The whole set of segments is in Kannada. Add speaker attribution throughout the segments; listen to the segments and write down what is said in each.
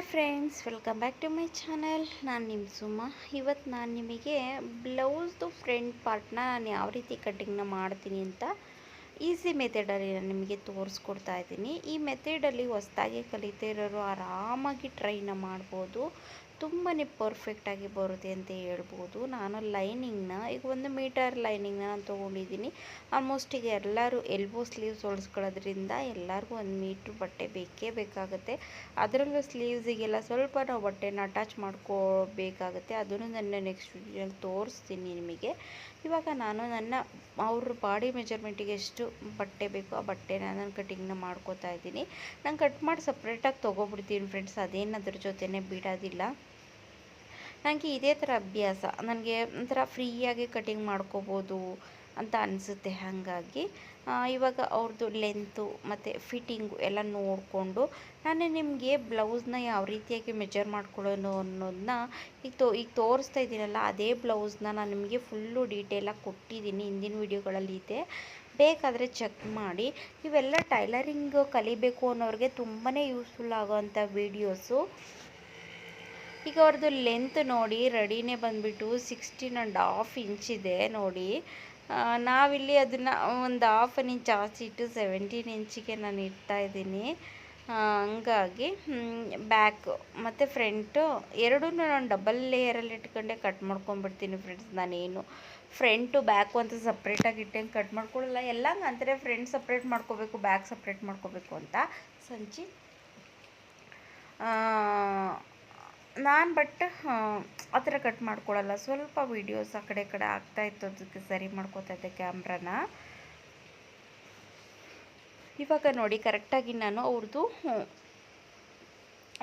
Speaker 1: Hi friends, welcome back to my channel. ನಾನು ನಿಮ್ಮ ಸುಮ್ಮ ಇವತ್ತು ನಾನು ನಿಮಗೆ ಬ್ಲೌಸ್ದು ಫ್ರಂಟ್ ಪಾರ್ಟ್ನ ನಾನು ಯಾವ ರೀತಿ ಕಟ್ಟಿಂಗ್ನ ಮಾಡ್ತೀನಿ ಅಂತ ಈಸಿ ಮೆಥಡಲ್ಲಿ ನಾನು ನಿಮಗೆ ತೋರಿಸ್ಕೊಡ್ತಾ ಇದ್ದೀನಿ. ಈ ಮೆಥಡಲ್ಲಿ ಹೊಸ್ದಾಗಿ ಕಲಿತಾ ಇರೋರು ಆರಾಮಾಗಿ ಟ್ರೈನ ಮಾಡ್ಬೋದು. ತುಂಬಾ ಪರ್ಫೆಕ್ಟಾಗಿ ಬರುತ್ತೆ ಅಂತ ಹೇಳ್ಬೋದು. ನಾನು ಲೈನಿಂಗ್ನ ಈಗ ಒಂದು ಮೀಟರ್ ಲೈನಿಂಗ್ನ ನಾನು ತೊಗೊಂಡಿದ್ದೀನಿ. ಆಲ್ಮೋಸ್ಟ್ ಈಗ ಎಲ್ಲರೂ ಎಲ್ಬೋ ಸ್ಲೀವ್ಸ್ ಹೊಲಿಸ್ಕೊಳ್ಳೋದ್ರಿಂದ ಎಲ್ಲರಿಗೂ ಒಂದು ಮೀಟ್ರ್ ಬಟ್ಟೆ ಬೇಕೇ ಬೇಕಾಗುತ್ತೆ. ಅದರಲ್ಲೂ ಸ್ಲೀವ್ಸಿಗೆಲ್ಲ ಸ್ವಲ್ಪ ನಾವು ಬಟ್ಟೆನ ಅಟ್ಯಾಚ್ ಮಾಡ್ಕೋಬೇಕಾಗುತ್ತೆ. ಅದನ್ನು ನಾನು ನೆಕ್ಸ್ಟ್ ವಿಡಿಯೋಲಿ ತೋರಿಸ್ತೀನಿ ನಿಮಗೆ. ಇವಾಗ ನಾನು ನನ್ನ, ಅವ್ರ ಬಾಡಿ ಮೆಜರ್ಮೆಂಟಿಗೆ ಎಷ್ಟು ಬಟ್ಟೆ ಬೇಕು ಆ ಬಟ್ಟೆನ ನಾನು ಕಟಿಂಗ್ನ ಮಾಡ್ಕೋತಾ ಇದ್ದೀನಿ. ನಾನು ಕಟ್ ಮಾಡಿ ಸಪ್ರೇಟಾಗಿ ತೊಗೊಬಿಡ್ತೀನಿ ಫ್ರೆಂಡ್ಸ್ ಅದೇನು ಅದ್ರ ಜೊತೆನೇ ಬಿಡೋದಿಲ್ಲ. ನನಗೆ ಇದೇ ಥರ ಅಭ್ಯಾಸ. ನನಗೆ ಒಂಥರ ಫ್ರೀಯಾಗಿ ಕಟಿಂಗ್ ಮಾಡ್ಕೋಬೋದು ಅಂತ ಅನಿಸುತ್ತೆ ಹಾಗಾಗಿ ಇವಾಗ ಅವ್ರದ್ದು ಲೆಂತು ಮತ್ತು ಫಿಟ್ಟಿಂಗು ಎಲ್ಲ ನೋಡಿಕೊಂಡು ನಾನು ನಿಮಗೆ ಬ್ಲೌಸ್ನ ಯಾವ ರೀತಿಯಾಗಿ ಮೆಜರ್ ಮಾಡ್ಕೊಳ್ಳೋನು ಅನ್ನೋದನ್ನ ಈಗ ತೋ, ಈಗ ತೋರಿಸ್ತಾ ಇದ್ದೀನಲ್ಲ, ಅದೇ ಬ್ಲೌಸ್ನ ನಾನು ನಿಮಗೆ ಫುಲ್ಲು ಡೀಟೇಲಾಗಿ ಕೊಟ್ಟಿದ್ದೀನಿ, ಹಿಂದಿನ ವೀಡಿಯೋಗಳಲ್ಲಿ ಇದೆ. ಬೇಕಾದರೆ ಚೆಕ್ ಮಾಡಿ. ಇವೆಲ್ಲ ಟೈಲರಿಂಗ್ ಕಲಿಬೇಕು ಅನ್ನೋರಿಗೆ ತುಂಬಾ ಯೂಸ್ಫುಲ್ ಆಗೋವಂಥ ವೀಡಿಯೋಸು ಈಗ ಅವ್ರದ್ದು ಲೆಂತ್ ನೋಡಿ ರೆಡಿನೇ ಬಂದುಬಿಟ್ಟು ಸಿಕ್ಸ್ಟೀನ್ ಆ್ಯಂಡ್ ಹಾಫ್ ಇಂಚ್ ಇದೆ ನೋಡಿ. ನಾವಿಲ್ಲಿ ಅದನ್ನು ಒಂದು ಹಾಫ್ ಅನ್ ಇಂಚ್ ಜಾಸ್ತಿ ಇಟ್ಟು ಸೆವೆಂಟೀನ್ ಇಂಚಿಗೆ ನಾನು ಇಡ್ತಾ ಇದ್ದೀನಿ. ಹಂಗಾಗಿ ಬ್ಯಾಕು ಮತ್ತು ಫ್ರಂಟು ಎರಡೂ ನಾನು ಡಬಲ್ ಲೇಯರಲ್ಲಿ ಇಟ್ಕೊಂಡೆ ಕಟ್ ಮಾಡ್ಕೊಂಬಿಡ್ತೀನಿ ಫ್ರೆಂಡ್ಸ್ ನಾನೇನು. ಫ್ರಂಟು ಬ್ಯಾಕು ಅಂತ ಸಪ್ರೇಟಾಗಿ ಇಟ್ಟಂಗೆ ಕಟ್ ಮಾಡ್ಕೊಳ್ಳಲ್ಲ. ಎಲ್ಲ ಅಂತಾರೆ ಫ್ರೆಂಡ್ ಸಪ್ರೇಟ್ ಮಾಡ್ಕೋಬೇಕು ಬ್ಯಾಕ್ ಸಪ್ರೇಟ್ ಮಾಡ್ಕೋಬೇಕು ಅಂತ. ಸಂಚಿ ನಾನು ಬಟ್ ಆ ಥರ ಕಟ್ ಮಾಡ್ಕೊಳ್ಳಲ್ಲ ಸ್ವಲ್ಪ ವೀಡಿಯೋಸ್ ಆ ಕಡೆ ಕಡೆ ಆಗ್ತಾ ಇತ್ತು ಅದಕ್ಕೆ ಸರಿ ಮಾಡ್ಕೋತಾ ಇದ್ದೆ ಕ್ಯಾಮ್ರಾನ ಇವಾಗ ನೋಡಿ ಕರೆಕ್ಟಾಗಿ ನಾನು ಅವ್ರದ್ದು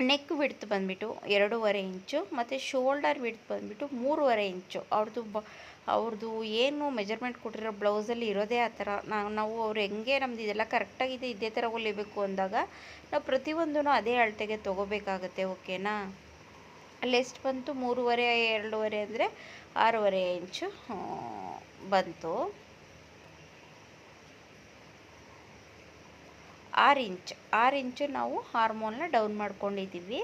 Speaker 1: ನೆಕ್ ವಿಡ್ತ್ ಬಂದುಬಿಟ್ಟು ಎರಡೂವರೆ ಇಂಚು, ಮತ್ತು ಶೋಲ್ಡರ್ ವಿಡ್ತ್ ಬಂದುಬಿಟ್ಟು ಮೂರುವರೆ ಇಂಚು. ಅವ್ರದ್ದು ಬ ಅವ್ರದ್ದು ಏನು ಮೆಜರ್ಮೆಂಟ್ ಕೊಟ್ಟಿರೋ ಬ್ಲೌಸಲ್ಲಿ ಇರೋದೇ ಆ ಥರ. ನಾವು ನಾವು ಅವ್ರು ಹೆಂಗೆ ನಮ್ದು ಇದೆಲ್ಲ ಕರೆಕ್ಟಾಗಿದೆ ಇದೇ ಥರ ಹೊಲಿಬೇಕು ಅಂದಾಗ, ನಾವು ಪ್ರತಿಯೊಂದೂ ಅದೇ ಅಳತೆಗೆ ತೊಗೋಬೇಕಾಗತ್ತೆ ಓಕೆನಾ ಅಲ್ಲಿ ಎಷ್ಟು ಬಂತು? ಮೂರುವರೆ, ಎರಡೂವರೆ ಅಂದರೆ ಆರೂವರೆ ಇಂಚು ಬಂತು. ಆರು ಇಂಚ್, ಆರು ಇಂಚು ನಾವು ಹಾರ್ಮೋನ್ನ ಡೌನ್ ಮಾಡ್ಕೊಂಡಿದ್ದೀವಿ.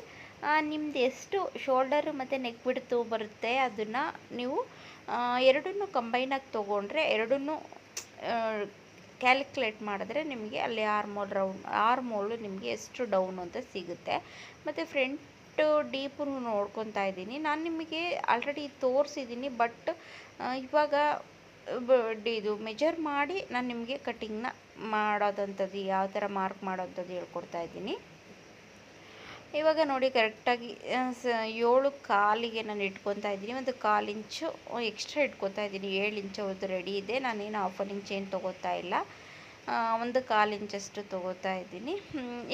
Speaker 1: ನಿಮ್ದು ಎಷ್ಟು ಶೋಲ್ಡರು ಮತ್ತು ನೆಕ್ ಬಿಡ್ತು ಬರುತ್ತೆ ಅದನ್ನು ನೀವು ಎರಡನ್ನೂ ಕಂಬೈನಾಗಿ ತೊಗೊಂಡ್ರೆ ಎರಡನ್ನೂ ಕ್ಯಾಲ್ಕುಲೇಟ್ ಮಾಡಿದ್ರೆ ನಿಮಗೆ ಅಲ್ಲಿ ಆರ್ಮೋಲ್ ರೌಂಡ್ ಆರ್ಮೋಲು ನಿಮಗೆ ಎಷ್ಟು ಡೌನ್ ಅಂತ ಸಿಗುತ್ತೆ. ಮತ್ತು ಫ್ರಂಟ್ ಡೀಪು ನೋಡ್ಕೊತಾ ಇದ್ದೀನಿ. ನಾನು ನಿಮಗೆ ಆಲ್ರೆಡಿ ತೋರಿಸಿದ್ದೀನಿ ಬಟ್ ಇವಾಗ ಇದು ಮೆಜರ್ ಮಾಡಿ ನಾನು ನಿಮಗೆ ಕಟ್ಟಿಂಗ್ನ ಮಾಡೋದಂಥದ್ದು, ಯಾವ ಥರ ಮಾರ್ಕ್ ಮಾಡೋಂಥದ್ದು ಹೇಳ್ಕೊಡ್ತಾ ಇದ್ದೀನಿ. ಇವಾಗ ನೋಡಿ ಕರೆಕ್ಟಾಗಿ ಏಳು ಕಾಲಿಗೆ ನಾನು ಇಟ್ಕೊತಾ ಇದ್ದೀನಿ. ಒಂದು ಕಾಲು ಇಂಚು ಎಕ್ಸ್ಟ್ರಾ ಇಟ್ಕೊತಾ ಇದ್ದೀನಿ. ಏಳು ಇಂಚು ಅವ್ರದ್ದು ರೆಡಿ ಇದೆ. ನಾನೇನು ಆಫ್ ಆನ್ ಇಂಚ್ ಏನು ತೊಗೋತಾ ಇಲ್ಲ. ಒಂದು ಕಾಲು ಇಂಚಷ್ಟು ತೊಗೋತಾ ಇದ್ದೀನಿ.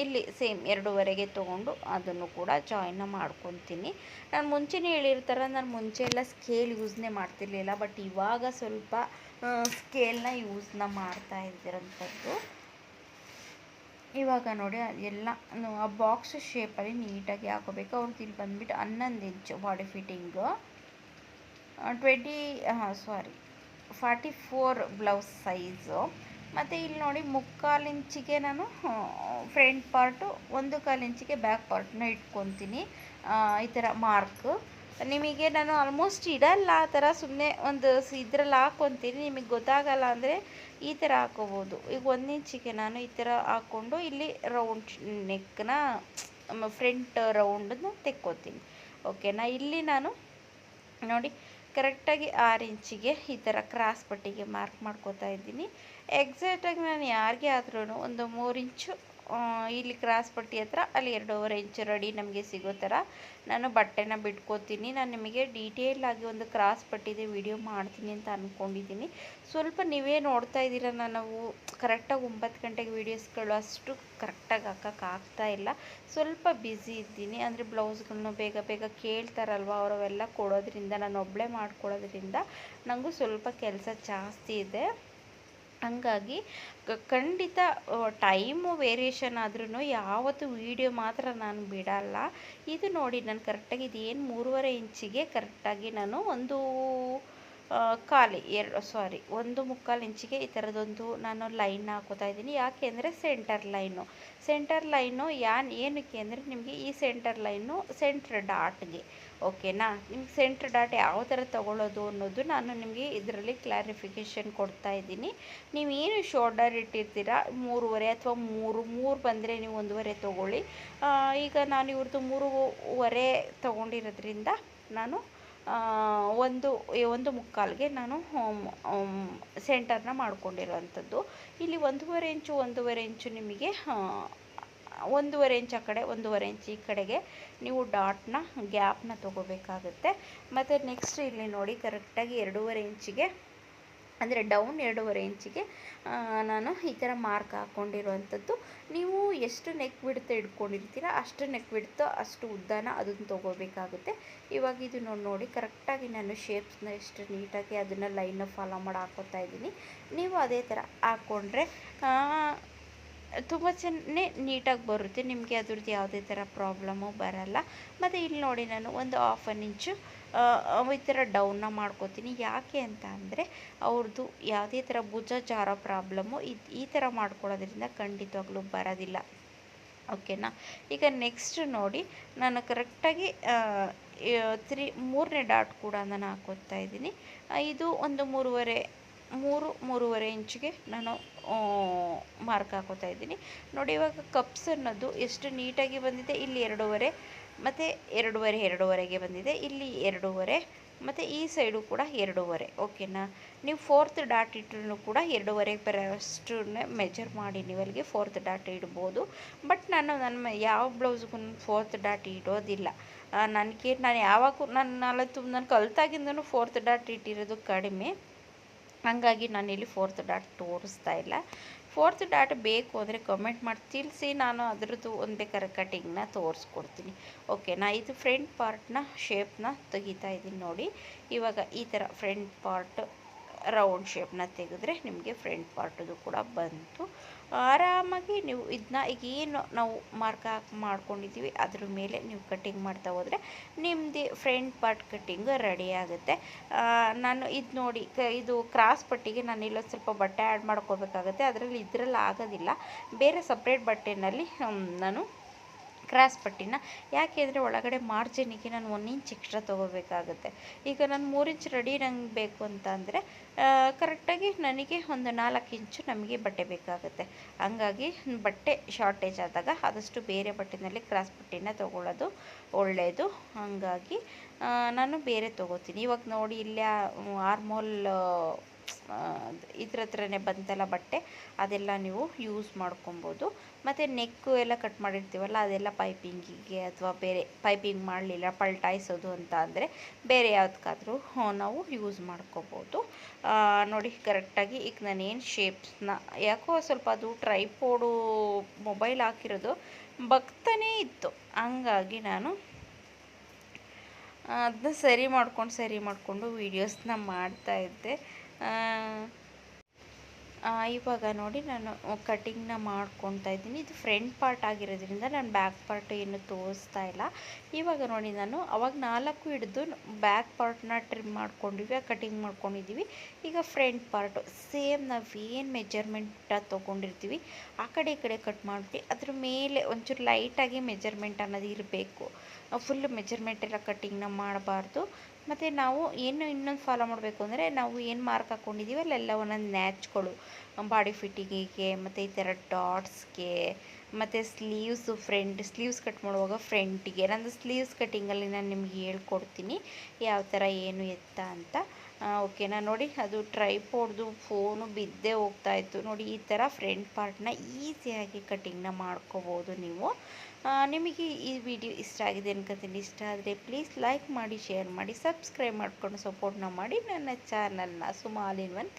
Speaker 1: ಇಲ್ಲಿ ಸೇಮ್ ಎರಡೂವರೆಗೆ ತೊಗೊಂಡು ಅದನ್ನು ಕೂಡ ಜಾಯಿನ್ನ ಮಾಡ್ಕೊತೀನಿ. ನಾನು ಮುಂಚೆನೇ ಹೇಳಿರ್ತಾರೆ ನಾನು ಮುಂಚೆ ಎಲ್ಲ ಸ್ಕೇಲ್ ಯೂಸ್ನೇ ಮಾಡ್ತಿರ್ಲಿಲ್ಲ ಬಟ್ ಇವಾಗ ಸ್ವಲ್ಪ ಸ್ಕೇಲ್ನ ಯೂಸ್ನ ಮಾಡ್ತಾ ಇದ್ದಿರೋಂಥದ್ದು. ಇವಾಗ ನೋಡಿ, ಎಲ್ಲ, ಆ ಬಾಕ್ಸ್ ಶೇಪಲ್ಲಿ ನೀಟಾಗಿ ಹಾಕೋಬೇಕು. ಅವ್ರದ್ದು ಇಲ್ಲಿ ಬಂದುಬಿಟ್ಟು ಹನ್ನೊಂದು ಇಂಚು body fitting twenty sorry forty four blouse size ಮತ್ತು ಇಲ್ಲಿ ನೋಡಿ ಮುಕ್ಕಾಲು ಇಂಚಿಗೆ ನಾನು ಫ್ರಂಟ್ ಪಾರ್ಟು ಒಂದು ಕಾಲು ಇಂಚಿಗೆ ಬ್ಯಾಕ್ ಪಾರ್ಟ್ನ ಇಟ್ಕೊತೀನಿ. ಈ ಥರ ಮಾರ್ಕ್ ನಿಮಗೆ ನಾನು ಆಲ್ಮೋಸ್ಟ್ ಇಡಲ್ಲ, ಆ ಥರ ಸುಮ್ಮನೆ ಒಂದು ಇದ್ರಲ್ಲಿ ಹಾಕ್ಕೊತೀನಿ ನಿಮಗೆ ಗೊತ್ತಾಗಲ್ಲ ಅಂದರೆ ಈ ಥರ ಹಾಕೋಬೋದು. ಈಗ ಒಂದು ಇಂಚಿಗೆ ನಾನು ಈ ಥರ ಹಾಕ್ಕೊಂಡು ಇಲ್ಲಿ ರೌಂಡ್ ನೆಕ್ನ ಫ್ರಂಟ್ ರೌಂಡನ್ನ ತೆಕ್ಕೋತೀನಿ. ಓಕೆನಾ ಇಲ್ಲಿ ನಾನು ನೋಡಿ ಕರೆಕ್ಟಾಗಿ ಆರು ಇಂಚಿಗೆ ಈ ಥರ ಕ್ರಾಸ್ ಪಟ್ಟಿಗೆ ಮಾರ್ಕ್ ಮಾಡ್ಕೋತಾ ಇದ್ದೀನಿ. ಎಕ್ಸಾಕ್ಟಾಗಿ ನಾನು ಯಾರಿಗೆ ಆದ್ರೂ ಒಂದು ಮೂರು ಇಂಚು ಇಲ್ಲಿ ಕ್ರಾಸ್ ಪಟ್ಟಿ ಹತ್ರ ಅಲ್ಲಿ ಎರಡೂವರೆ ಇಂಚು ರೆಡಿ ನಮಗೆ ಸಿಗೋ ಥರ. ನಾನು ಬಟ್ಟೆನ ಬಿಟ್ಕೋತೀನಿ. ನಾನು ನಿಮಗೆ ಡೀಟೇಲ್ ಆಗಿ ಒಂದು ಕ್ರಾಸ್ ಪಟ್ಟಿದೆ ವಿಡಿಯೋ ಮಾಡ್ತೀನಿ ಅಂತ ಅಂದ್ಕೊಂಡಿದ್ದೀನಿ ಸ್ವಲ್ಪ ನೀವೇ ನೋಡ್ತಾ ಇದ್ದೀರ ನಾವು ಕರೆಕ್ಟಾಗಿ ಒಂಬತ್ತು ಗಂಟೆಗೆ ವೀಡಿಯೋಸ್ಗಳು ಅಷ್ಟು ಕರೆಕ್ಟಾಗಿ ಹಾಕೋಕ್ಕಾಗ್ತಾ ಇಲ್ಲ. ಸ್ವಲ್ಪ ಬ್ಯುಸಿ ಇದ್ದೀನಿ. ಅಂದರೆ ಬ್ಲೌಸ್ಗಳನ್ನೂ ಬೇಗ ಬೇಗ ಕೇಳ್ತಾರಲ್ವ? ಅವರವೆಲ್ಲ ಕೊಡೋದ್ರಿಂದ, ನಾನು ಒಬ್ಬಳೇ ಮಾಡ್ಕೊಳ್ಳೋದ್ರಿಂದ ನನಗೂ ಸ್ವಲ್ಪ ಕೆಲಸ ಜಾಸ್ತಿ ಇದೆ. ಹಂಗಾಗಿ ಖಂಡಿತ ಟೈಮು ವೇರಿಯೇಷನ್ ಆದ್ರೂ ಯಾವತ್ತು ವೀಡಿಯೋ ಮಾತ್ರ ನಾನು ಬಿಡಲ್ಲ. ಇದು ನೋಡಿ, ನಾನು ಕರೆಕ್ಟಾಗಿ ಇದು ಏನು ಮೂರುವರೆ ಇಂಚಿಗೆ ಕರೆಕ್ಟಾಗಿ ನಾನು ಒಂದು ಖಾಲಿ, ಎರಡು ಸಾರಿ ಒಂದು ಮುಕ್ಕಾಲು ಇಂಚಿಗೆ ಈ ಥರದೊಂದು ನಾನು ಲೈನ್ ಹಾಕೋತಾ ಇದ್ದೀನಿ. ಯಾಕೆ ಅಂದರೆ ಸೆಂಟರ್ ಲೈನು ಸೆಂಟರ್ ಲೈನು ಯಾನ್ ಏನಕ್ಕೆ ಅಂದರೆ ನಿಮಗೆ ಈ ಸೆಂಟರ್ ಲೈನು ಸೆಂಟ್ರ್ ಡಾಟ್ಗೆ ಓಕೆನಾ ನಿಮ್ಗೆ ಸೆಂಟ್ರ್ ಡಾಟ್ ಯಾವ ಥರ ತಗೊಳ್ಳೋದು ಅನ್ನೋದು ನಾನು ನಿಮಗೆ ಇದರಲ್ಲಿ ಕ್ಲಾರಿಫಿಕೇಷನ್ ಕೊಡ್ತಾ ಇದ್ದೀನಿ. ನೀವು ಏನು ಶೋಲ್ಡರ್ ಇಟ್ಟಿರ್ತೀರ? ಮೂರುವರೆ ಅಥವಾ ಮೂರು ಮೂರು ಬಂದರೆ ನೀವು ಒಂದೂವರೆ ತೊಗೊಳ್ಳಿ. ಈಗ ನಾನು ಇವ್ರದ್ದು ಮೂರುವರೆ ತೊಗೊಂಡಿರೋದ್ರಿಂದ ನಾನು ಒಂದು ಒಂದು ಮುಕ್ಕಾಲಿಗೆ ನಾನು ಸೆಂಟರ್ನ ಮಾಡಿಕೊಂಡಿರುವಂಥದ್ದು ಇಲ್ಲಿ ಒಂದೂವರೆ ಇಂಚು ಒಂದೂವರೆ ಇಂಚು ನಿಮಗೆ ಒಂದೂವರೆ ಇಂಚ್ ಆ ಕಡೆ, ಒಂದೂವರೆ ಇಂಚ್ ಈ ಕಡೆಗೆ ನೀವು ಡಾಟ್ನ, ಗ್ಯಾಪ್ನ ತೊಗೋಬೇಕಾಗುತ್ತೆ. ಮತ್ತು ನೆಕ್ಸ್ಟ್ ಇಲ್ಲಿ ನೋಡಿ, ಕರೆಕ್ಟಾಗಿ ಎರಡೂವರೆ ಇಂಚಿಗೆ ಅಂದರೆ ಡೌನ್ ಎರಡೂವರೆ ಇಂಚಿಗೆ ನಾನು ಈ ಥರ ಮಾರ್ಕ್ ಹಾಕ್ಕೊಂಡಿರುವಂಥದ್ದು. ನೀವು ಎಷ್ಟು ನೆಕ್ ಬಿಡ್ತಾ ಇಟ್ಕೊಂಡಿರ್ತೀರ, ಅಷ್ಟು ನೆಕ್ ಬಿಡ್ತೋ ಅಷ್ಟು ಉದ್ದನ ಅದನ್ನು ತೊಗೋಬೇಕಾಗುತ್ತೆ. ಇವಾಗ ಇದು ನೋಡಿ ನೋಡಿ, ಕರೆಕ್ಟಾಗಿ ನಾನು ಶೇಪ್ಸ್ನ ಎಷ್ಟು ನೀಟಾಗಿ ಅದನ್ನು ಲೈನ್ನ ಫಾಲೋ ಮಾಡಿ ಹಾಕೋತಾ ಇದ್ದೀನಿ. ನೀವು ಅದೇ ಥರ ಹಾಕ್ಕೊಂಡ್ರೆ ತುಂಬ ಚೆನ್ನೇ ನೀಟಾಗಿ ಬರುತ್ತೆ. ನಿಮಗೆ ಅದ್ರದ್ದು ಯಾವುದೇ ಥರ ಪ್ರಾಬ್ಲಮ್ಮು ಬರಲ್ಲ. ಮತ್ತು ಇಲ್ಲಿ ನೋಡಿ, ನಾನು ಒಂದು ಹಾಫ್ ಅನ್ ಇಂಚು ಈ ಥರ ಡೌನ್ನ ಮಾಡ್ಕೋತೀನಿ. ಯಾಕೆ ಅಂತ ಅಂದರೆ ಅವ್ರದ್ದು ಯಾವುದೇ ಥರ ಭುಜ ಜಾರೋ ಪ್ರಾಬ್ಲಮ್ಮು ಇದು ಈ ಥರ ಮಾಡ್ಕೊಳ್ಳೋದ್ರಿಂದ ಖಂಡಿತವಾಗ್ಲೂ ಬರೋದಿಲ್ಲ. ಓಕೆನಾ ಈಗ ನೆಕ್ಸ್ಟ್ ನೋಡಿ, ನಾನು ಕರೆಕ್ಟಾಗಿ ತ್ರೀ, ಮೂರನೇ ಡಾಟ್ ಕೂಡ ನಾನು ಹಾಕೋತಾ ಇದ್ದೀನಿ. ಇದು ಒಂದು ಮೂರುವರೆ, ಮೂರು, ಮೂರುವರೆ ಇಂಚಿಗೆ ನಾನು ಮಾರ್ಕ್ ಹಾಕೋತಾ ಇದ್ದೀನಿ. ನೋಡಿ, ಇವಾಗ ಕಪ್ಸ್ ಅನ್ನೋದು ಎಷ್ಟು ನೀಟಾಗಿ ಬಂದಿದೆ. ಇಲ್ಲಿ ಎರಡೂವರೆ ಮತ್ತು ಎರಡೂವರೆ, ಎರಡೂವರೆಗೆ ಬಂದಿದೆ. ಇಲ್ಲಿ ಎರಡೂವರೆ, ಮತ್ತು ಈ ಸೈಡು ಕೂಡ ಎರಡೂವರೆ. ಓಕೆನಾ ನೀವು ಫೋರ್ತ್ ಡಾಟ್ ಇಟ್ಟರೂ ಕೂಡ ಎರಡೂವರೆಗೆ ಬರೋಷ್ಟು ಮೆಜರ್ ಮಾಡಿ ನೀವು ಅಲ್ಲಿಗೆ ಫೋರ್ತ್ ಡಾಟ್ ಇಡ್ಬೋದು. ಬಟ್ ನಾನು ನನ್ನ ಯಾವ ಬ್ಲೌಸ್ಗೂ ಫೋರ್ತ್ ಡಾಟ್ ಇಡೋದಿಲ್ಲ. ನನಗೆ ನಾನು ಯಾವಾಗೂ ನಾನು ನಾಲ್ಕು ನಾನು ಕಲ್ತಾಗಿಂದನೂ ಫೋರ್ತ್ ಡಾಟ್ ಇಟ್ಟಿರೋದು ಕಡಿಮೆ. ಹಾಗಾಗಿ ನಾನಿಲ್ಲಿ ಫೋರ್ತ್ ಡಾಟ್ ತೋರಿಸ್ತಾ ಇಲ್ಲ. ಫೋರ್ತ್ ಡಾಟ್ ಬೇಕು ಅಂದರೆ ಕಮೆಂಟ್ ಮಾಡಿ, ತಿಳಿಸಿ ನಾನು ಅದರದ್ದು ಒಂದು ಬೇಕಾದ್ರೆ ಕಟಿಂಗ್ನ ತೋರಿಸ್ಕೊಡ್ತೀನಿ. ಓಕೆ ನಾ ಇದು ಫ್ರಂಟ್ ಪಾರ್ಟ್ನ ಶೇಪ್ನ ತೆಗಿತಾ ಇದ್ದೀನಿ ನೋಡಿ. ಇವಾಗ ಈ ಥರ ಫ್ರಂಟ್ ಪಾರ್ಟ್ ರೌಂಡ್ ಶೇಪ್ನ ತೆಗೆದ್ರೆ ನಿಮಗೆ ಫ್ರಂಟ್ ಪಾರ್ಟದು ಕೂಡ ಬಂತು. ಆರಾಮಾಗಿ ನೀವು ಇದನ್ನ ಈಗ ಏನು ನಾವು ಮಾರ್ಕ್ ಹಾಕಿ ಮಾಡ್ಕೊಂಡಿದ್ದೀವಿ, ಅದ್ರ ಮೇಲೆ ನೀವು ಕಟ್ಟಿಂಗ್ ಮಾಡ್ತಾ ಹೋದರೆ ನಿಮ್ಮದು ಫ್ರಂಟ್ ಪಾರ್ಟ್ ಕಟ್ಟಿಂಗ್ ರೆಡಿ ಆಗುತ್ತೆ. ನಾನು ಇದು ನೋಡಿ ಇದು ಕ್ರಾಸ್ ಪಟ್ಟಿಗೆ ನಾನು ಇಲ್ಲೊಂದು ಸ್ವಲ್ಪ ಬಟ್ಟೆ ಆ್ಯಡ್ ಮಾಡ್ಕೋಬೇಕಾಗುತ್ತೆ. ಅದರಲ್ಲಿ ಇದರಲ್ಲಿ ಆಗೋದಿಲ್ಲ. ಬೇರೆ ಸಪ್ರೇಟ್ ಬಟ್ಟೆನಲ್ಲಿ ನಾನು ಕ್ರಾಸ್ ಪಟ್ಟಿನ. ಯಾಕೆ ಅಂದರೆ ಒಳಗಡೆ ಮಾರ್ಜಿನಿಗೆ ನಾನು ಒನ್ ಇಂಚ್ ಎಕ್ಸ್ಟ್ರಾ ತೊಗೋಬೇಕಾಗುತ್ತೆ. ಈಗ ನಾನು ಮೂರು ಇಂಚ್ ರೆಡಿ ನಂಗೆ ಬೇಕು ಅಂತ ಅಂದರೆ ಕರೆಕ್ಟಾಗಿ ನನಗೆ ಒಂದು ನಾಲ್ಕು ಇಂಚು ನಮಗೆ ಬಟ್ಟೆ ಬೇಕಾಗುತ್ತೆ. ಹಂಗಾಗಿ ಬಟ್ಟೆ ಶಾರ್ಟೇಜ್ ಆದಾಗ ಆದಷ್ಟು ಬೇರೆ ಬಟ್ಟೆನಲ್ಲಿ ಕ್ರಾಸ್ ಪಟ್ಟಿನ ತೊಗೊಳ್ಳೋದು ಒಳ್ಳೆಯದು ಹಾಗಾಗಿ ನಾನು ಬೇರೆ ತೊಗೋತೀನಿ. ಇವಾಗ ನೋಡಿ, ಇಲ್ಲೇ ಆರ್ಮೋಲ್ ಇದ್ರ ಹತ್ರನೇ ಬಂತಲ್ಲ ಬಟ್ಟೆ ಅದೆಲ್ಲ ನೀವು ಯೂಸ್ ಮಾಡ್ಕೊಬೋದು. ಮತ್ತು ನೆಕ್ಕು ಎಲ್ಲ ಕಟ್ ಮಾಡಿರ್ತೀವಲ್ಲ ಅದೆಲ್ಲ ಪೈಪಿಂಗಿಗೆ ಅಥವಾ ಬೇರೆ ಪೈಪಿಂಗ್ ಮಾಡಲಿಲ್ಲ ಪಲ್ಟಾಯಿಸೋದು ಅಂತ ಅಂದರೆ ಬೇರೆ ಯಾವುದಕ್ಕಾದ್ರೂ ನಾವು ಯೂಸ್ ಮಾಡ್ಕೋಬೋದು. ನೋಡಿ ಕರೆಕ್ಟಾಗಿ ಈಗ ನಾನೇನು ಶೇಪ್ಸ್ನ ಯಾಕೋ ಸ್ವಲ್ಪ ಅದು ಟ್ರೈಪೋಡು ಮೊಬೈಲ್ ಹಾಕಿರೋದು ಬಗ್ತಾನೇ ಇತ್ತು. ಹಂಗಾಗಿ ನಾನು ಅದನ್ನ ಸರಿ ಮಾಡ್ಕೊಂಡು ಸರಿ ಮಾಡಿಕೊಂಡು ವೀಡಿಯೋಸ್ನ ಮಾಡ್ತಾ ಇದ್ದೆ. ಆ, ಆ, ಇವಾಗ ನೋಡಿ ನಾನು ಕಟ್ಟಿಂಗ್ನ ಮಾಡ್ಕೊತಾ ಇದ್ದೀನಿ. ಇದು ಫ್ರಂಟ್ ಪಾರ್ಟ್ ಆಗಿರೋದ್ರಿಂದ ನಾನು ಬ್ಯಾಕ್ ಪಾರ್ಟ್ ಏನು ತೋರಿಸ್ತಾ ಇಲ್ಲ. ಇವಾಗ ನೋಡಿ ನಾನು ಅವಾಗ ನಾಲ್ಕು ಹಿಡಿದು ಬ್ಯಾಕ್ ಪಾರ್ಟ್ನ ಟ್ರಿಮ್ ಮಾಡ್ಕೊಂಡಿವಿ ಕಟಿಂಗ್ ಮಾಡ್ಕೊಂಡಿದ್ದೀವಿ. ಈಗ ಫ್ರಂಟ್ ಪಾರ್ಟು ಸೇಮ್ ನಾವು ಏನು ಮೆಜರ್ಮೆಂಟ ತೊಗೊಂಡಿರ್ತೀವಿ, ಆ ಕಡೆ ಈ ಕಡೆ ಕಟ್ ಮಾಡಿಬಿಟ್ಟು ಅದ್ರ ಮೇಲೆ ಒಂಚೂರು ಲೈಟಾಗಿ ಮೆಜರ್ಮೆಂಟ್ ಅನ್ನೋದು ಇರಬೇಕು. ಫುಲ್ ಮೆಜರ್ಮೆಂಟ್ ಎಲ್ಲ ಕಟ್ಟಿಂಗ್ನ ಮಾಡಬಾರ್ದು. ಮತ್ತು ನಾವು ಏನು ಇನ್ನೊಂದು ಫಾಲೋ ಮಾಡಬೇಕು ಅಂದರೆ ನಾವು ಏನು ಮಾರ್ಕ್ ಹಾಕ್ಕೊಂಡಿದ್ದೀವಿ ಅಲ್ಲೆಲ್ಲ ಒಂದೊಂದು ನ್ಯಾಚ್ಗಳು ಬಾಡಿ ಫಿಟ್ಟಿಂಗಿಗೆ ಮತ್ತು ಈ ಥರ ಡಾಟ್ಸ್ಗೆ ಮತ್ತು ಸ್ಲೀವ್ಸು ಫ್ರಂಟ್ ಸ್ಲೀವ್ಸ್ ಕಟ್ ಮಾಡುವಾಗ ಫ್ರೆಂಟಿಗೆ ನಂದು ಸ್ಲೀವ್ಸ್ ಕಟ್ಟಿಂಗಲ್ಲಿ ನಾನು ನಿಮಗೆ ಹೇಳ್ಕೊಡ್ತೀನಿ. ಯಾವ ಥರ ಏನು ಎತ್ತ ಅಂತ. ಓಕೆನಾ ನೋಡಿ, ಅದು ಟ್ರೈಪೋಡ್ದು ಫೋನು ಬಿದ್ದೇ ಹೋಗ್ತಾ ಇತ್ತು. ನೋಡಿ, ಈ ಥರ ಫ್ರಂಟ್ ಪಾರ್ಟ್ನ ಈಸಿಯಾಗಿ ಕಟ್ಟಿಂಗ್ನ ಮಾಡ್ಕೋಬೋದು ನೀವು. ನಿಮಗೆ ಈ ವಿಡಿಯೋ ಇಷ್ಟ ಆಗಿದೆ ಅನ್ಕೋತೀನಿ. ಇಷ್ಟ ಆದರೆ ಪ್ಲೀಸ್ ಲೈಕ್ ಮಾಡಿ ಶೇರ್ ಮಾಡಿ ಸಬ್ಸ್ಕ್ರೈಬ್ ಮಾಡ್ಕೊಂಡು ಸಪೋರ್ಟ್ನ ಮಾಡಿ. ನನ್ನ ಚಾನಲ್ನ ಸುಮಾಲಿನ್ ಒನ್